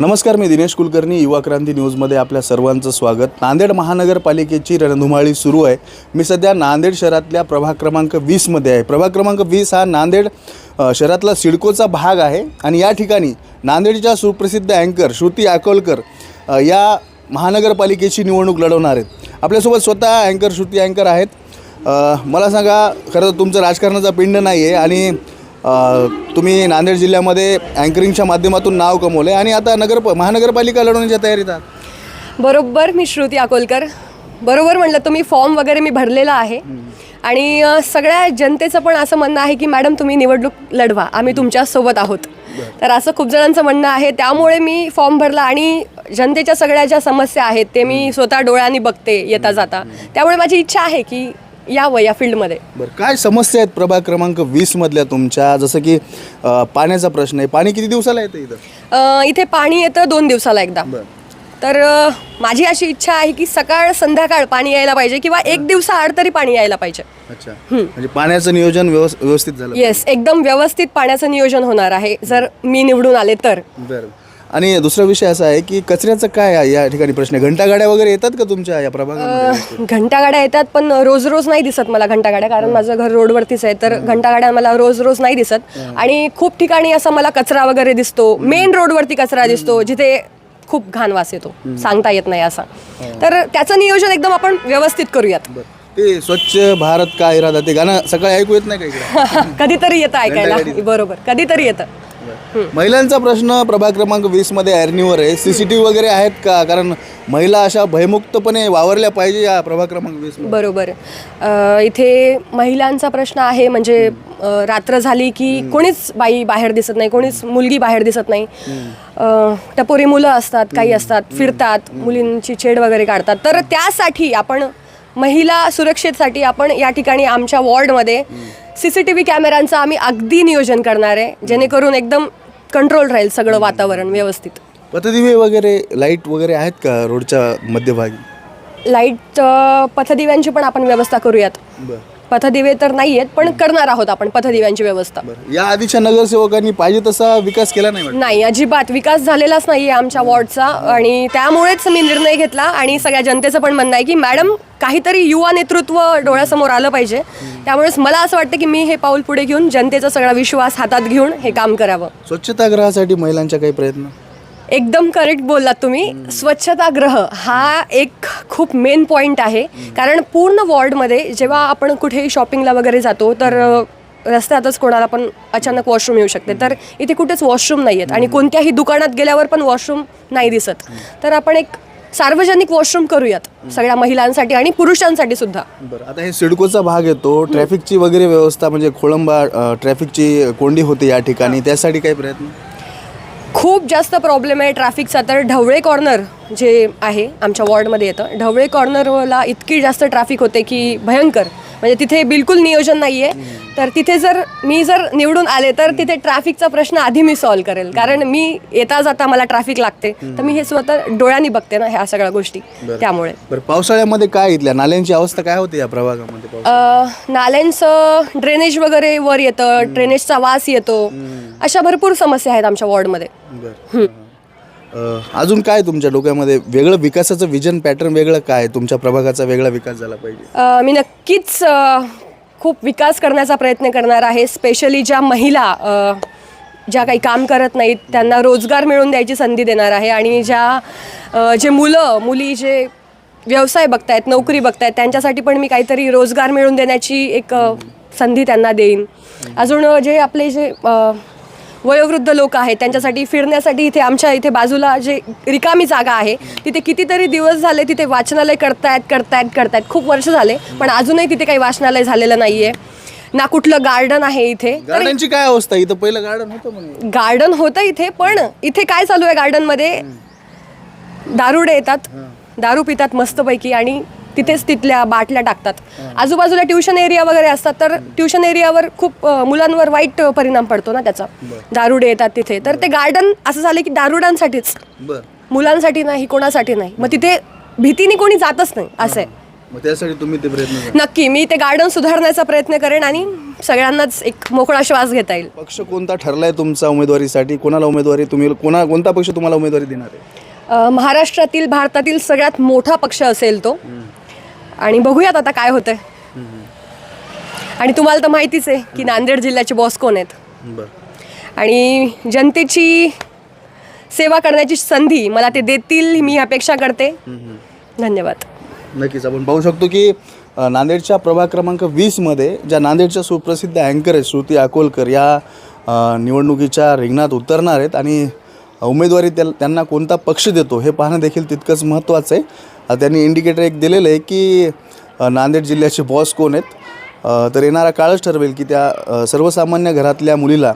नमस्कार मी दिनेश कुलकर्णी युवा क्रांती न्यूजमध्ये आपल्या सर्वांचं स्वागत. नांदेड महानगरपालिकेची रणधुमाळी सुरू आहे. मी सध्या नांदेड शहरातल्या प्रभाग क्रमांक वीसमध्ये आहे. प्रभाग क्रमांक वीस हा नांदेड शहरातला सिडकोचा भाग आहे आणि या ठिकाणी नांदेडच्या सुप्रसिद्ध अँकर श्रुती अकोलकर या महानगरपालिकेची निवडणूक लढवणार आहेत. आपल्यासोबत स्वतः अँकर श्रुती अँकर आहेत. मला सांगा खरं तर तुमचं राजकारणाचा पिंड नाही आहे आणि तुम्ही नांदेड जिल्ह्यामध्ये अँकरिंगच्या माध्यमातून नाव कमवलं आहे आणि आता नगर महानगरपालिका लढवण्याच्या तयारीत आहात. बरोबर मी श्रुती अकोलकर. बरोबर म्हणलं तुम्ही फॉर्म वगैरे मी भरलेला आहे. आणि सगळ्या जनतेचं पण असं म्हणणं आहे की मॅडम तुम्ही निवडणूक लढवा. आम्ही तुमच्यासोबत आहोत. तर असं खूप जणांचं म्हणणं आहे. त्यामुळे मी फॉर्म भरला आणि जनतेच्या सगळ्या ज्या समस्या आहेत ते मी स्वतः डोळ्यांनी बघते येता जाता. त्यामुळे माझी इच्छा आहे की यावं या फील्डमध्ये. बरं काय समस्या आहेत प्रभाग क्रमांक वीसमधल्या तुमच्या? जसं की अ, पाण्याचा प्रश्न आहे. पाणी किती दिवसाला येतं इथं? अ, इथे पाणी येतं दोन दिवसाला एकदा. बरं. तर अ, माझी अशी इच्छा आहे की सकाळ संध्याकाळ पाणी यायला पाहिजे किंवा एक दिवसाआड तरी पाणी यायला पाहिजे. अच्छा. म्हणजे पाण्याचं नियोजन व्यवस व्यवस्थित झालं येस एकदम व्यवस्थित पाण्याचं नियोजन होणार आहे. जर मी निवडून आले तर. बरं. आणि दुसरा विषय असा आहे की कचऱ्याचं काय आहे? या ठिकाणी प्रश्न घंटागाड्या वगैरे येतात का तुमच्या या प्रभागामध्ये? घंटागाड्या येतात पण रोज रोज नाही दिसत मला घंटागाड्या कारण माझं घर रोडवरतीच आहे. तर घंटागाड्या मला रोज रोज नाही दिसत. आणि खूप ठिकाणी असा मला कचरा वगैरे दिसतो. मेन रोडवरती कचरा दिसतो जिथे खूप घाण वास येतो. सांगता येत नाही असा. तर त्याचं नियोजन एकदम आपण व्यवस्थित करूयात. ते स्वच्छ भारत का इरादा? ते गाणं सकाळी ऐकू येत नाही का इकडे? कधीतरी येतं ऐकायला. बरोबर. कधीतरी येतं. महिलांचा प्रश्न प्रभाग क्रमांक वीसमध्ये ऐरणीवर आहे. सीसीटीव्ही वगैरे आहेत का? कारण महिला अशा भयमुक्तपणे वावरल्या पाहिजे या प्रभाग क्रमांक वीस बरोबर. अ, इथे महिलांचा प्रश्न आहे म्हणजे अ, रात्र झाली की कोणीच बाई बाहेर दिसत नाही कोणीच मुलगी बाहेर दिसत नाही. अ, टपोरी मुलं असतात काही असतात फिरतात मुलींची छेड वगैरे काढतात. तर त्यासाठी आपण महिला सुरक्षेसाठी आपण या ठिकाणी आमच्या वॉर्डमध्ये सी सी टी व्ही कॅमेऱ्यांचं आम्ही अगदी नियोजन करणार आहे. जेणेकरून एकदम कंट्रोल राहील सगळं वातावरण व्यवस्थित. पथदिवे वगैरे लाइट वगैरे आहेत का रोडच्या मध्यभागी? लाइट पथदिव्यांची पण आपण व्यवस्था करूयात. बरं. पथदिवे तर नाही आहेत पण करणार आहोत आपण पथदिव्यांची व्यवस्था. बरं. या आधीच्या नगरसेवकांनी पाहिजे तसा विकास केला नाही वाटतं? नाही अजिबात. विकास झालेलाच नाही आहे आमच्या वॉर्डचा आणि त्यामुळेच मी निर्णय घेतला आणि सगळ्या जनतेचं पण म्हणणं आहे की मॅडम काहीतरी युवा नेतृत्व डोळ्यासमोर आलं पाहिजे. त्यामुळेच मला असं वाटतं की मी हे पाऊल पुढे घेऊन जनतेचा सगळा विश्वास हातात घेऊन हे काम करावं. स्वच्छतागृहासाठी महिलांच्या काही प्रयत्न? एकदम करेक्ट बोललात तुम्ही. स्वच्छतागृह हा एक खूप मेन पॉईंट आहे. कारण पूर्ण वॉर्डमध्ये जेव्हा आपण कुठेही शॉपिंगला वगैरे जातो तर रस्त्यातच कोणाला पण अचानक वॉशरूम येऊ शकते. तर इथे कुठेच वॉशरूम नाही आहेत आणि कोणत्याही दुकानात गेल्यावर पण वॉशरूम नाही दिसत. तर आपण एक सार्वजनिक वॉशरूम करूयात. सगळ्या महिलांसाठी आणि पुरुषांसाठी सुद्धा. बरं. आता हे सिडकोचा भाग येतो. ट्रॅफिकची वगैरे व्यवस्था म्हणजे खोळंबा ट्रॅफिकची कोंडी होते या ठिकाणी. त्यासाठी काही प्रयत्न? खूप जास्त प्रॉब्लेम आहे ट्रॅफिकचा तर ढवळे कॉर्नर जे आहे आमच्या वॉर्डमध्ये येतं ढवळे कॉर्नरला इतकी जास्त ट्रॅफिक होते की भयंकर. म्हणजे तिथे बिलकुल नियोजन नाही आहे तर तिथे जर मी जर निवडून आले तर तिथे ट्रॅफिकचा प्रश्न आधी मी सॉल्व करेल. कारण मी येता जाता मला ट्रॅफिक लागते. तर मी हे स्वतः डोळ्यांनी बघते ना ह्या सगळ्या गोष्टी. त्यामुळे. बरं पावसाळ्यामध्ये काय इथल्या नाल्यांची अवस्था काय होते या प्रभागामध्ये अ, नाल्यांचं ड्रेनेज वगैरे वर येतं ड्रेनेजचा वास येतो. अशा भरपूर समस्या आहेत आमच्या वॉर्डमध्ये. बरं. अजून काय तुमच्या डोक्यामध्ये? वेगळं विकासाचं विजन पॅटर्न वेगळं काय? तुमच्या प्रभागाचा वेगळा विकास झाला पाहिजे. अ, मी नक्कीच अ, खूप विकास करण्याचा प्रयत्न करणार आहे स्पेशली ज्या महिला अ, ज्या काही काम करत नाहीत त्यांना रोजगार मिळवून द्यायची संधी देणार आहे. आणि ज्या अ, जे मुलं मुली जे व्यवसाय बघतायत नोकरी बघतायत त्यांच्यासाठी पण मी काहीतरी रोजगार मिळवून देण्याची एक अ, संधी त्यांना देईन. अजून अ, जे आपले जे अ, वयोवृद्ध लोक आहेत त्यांच्यासाठी फिरण्यासाठी इथे आमच्या इथे बाजूला जे रिकामी जागा आहे तिथे कितीतरी दिवस झाले तिथे वाचनालय करतायत करतायत करतायत. खूप वर्ष झाले पण अजूनही तिथे काही वाचनालय झालेलं नाही आहे ना कुठलं गार्डन आहे इथे. गार्डनची काय अवस्था? इथं पहिलं गार्डन होतं गार्डन होतं इथे पण इथे काय चालू आहे गार्डनमध्ये दारुडे येतात. दारू पितात मस्तपैकी आणि तिथेच तिथल्या बाटल्या टाकतात. आजूबाजूला ट्युशन एरिया वगैरे असतात तर ट्युशन एरियावर खूप अ, मुलांवर वाईट परिणाम पडतो ना त्याचा. दारुडे येतात तिथे. तर ते गार्डन असं झालं की दारुडांसाठीच. बरं. मुलांसाठी नाही कोणासाठी नाही. मग तिथे भीतीने कोणी जातच नाही असं आहे. मग त्यासाठी तुम्ही ते प्रयत्न करा नक्की मी ते गार्डन सुधारण्याचा प्रयत्न करेन आणि सगळ्यांनाच एक मोकळा श्वास घेता येईल. पक्ष कोणता ठरलाय तुमचा उमेदवारीसाठी? कोणाला उमेदवारी तुम्ही कोणा कोणता पक्ष तुम्हाला उमेदवारी देणार आहे? अ, महाराष्ट्रातील भारतातील सगळ्यात मोठा पक्ष असेल तो. आणि बघूयात आता काय होतंय. आणि तुम्हाला तर माहितीच आहे की नांदेड जिल्ह्याचे बॉस कोण आहेत. बरं. आणि जनतेची सेवा करण्याची संधी मला ते देतील मी अपेक्षा करते. धन्यवाद. नक्कीच आपण पाहू शकतो की अ, नांदेडच्या प्रभाग क्रमांक वीसमध्ये ज्या नांदेडच्या सुप्रसिद्ध अँकर आहेत श्रुती अकोलकर या अ, निवडणुकीच्या रिंगणात उतरणार आहेत. आणि उमेदवारी त्या त्यांना कोणता पक्ष देतो हे पाहणं देखील तितकंच महत्त्वाचं आहे. त्यांनी इंडिकेटर एक दिलेलं आहे की नांदेड जिल्ह्याचे बॉस कोण आहेत? तर येणारा काळच ठरवेल की त्या सर्वसामान्य घरातल्या मुलीला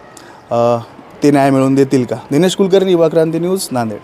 ते न्याय मिळवून देतील का? दिनेश कुलकर्णी युवा क्रांती न्यूज नांदेड.